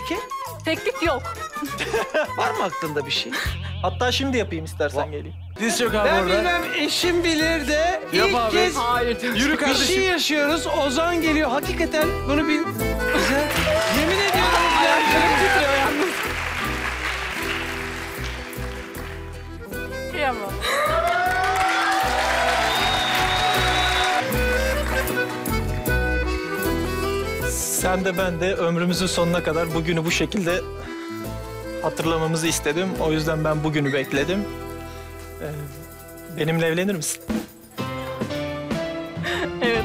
peki? Teklif yok. Var mı aklında bir şey? Hatta şimdi yapayım istersen geleyim. Diz çök abi Ben orada. bilmem eşim bilir de Yap ilk abi. kez Hayır. Yürü bir kardeşim. şey yaşıyoruz. Ozan geliyor. Hakikaten bunu bil... Güzel. Yemin ediyorum ya. Çok titriyor yalnız. Kıyamam. Sen de ben de ömrümüzün sonuna kadar bugünü bu şekilde hatırlamamızı istedim. O yüzden ben bugünü bekledim. Ee, benimle evlenir misin? Evet.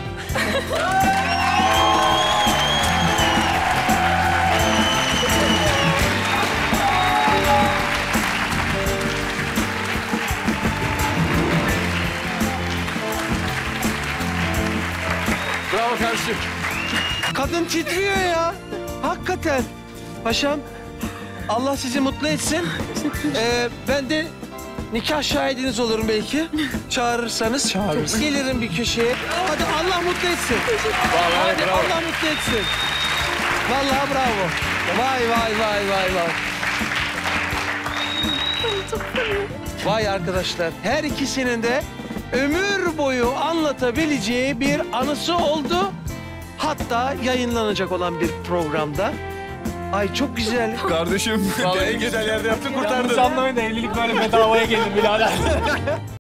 Bravo kardeşim. Kadın titriyor ya. Hakikaten. Paşam Allah sizi mutlu etsin. Ee, ben de nikah şahidiniz olurum belki. Çağırırsanız. Çağırırız. Gelirim bir köşeye. Hadi Allah mutlu etsin. Hadi Allah mutlu etsin. Vallahi bravo. Vay vay vay vay vay. Vay arkadaşlar her ikisinin de ömür boyu anlatabileceği bir anısı oldu. Hatta yayınlanacak olan bir programda. Ay çok güzel. Kardeşim. En güzel yerde yaptın kurtardın. Anlamayın da evlilik böyle bedavaya gelir birader.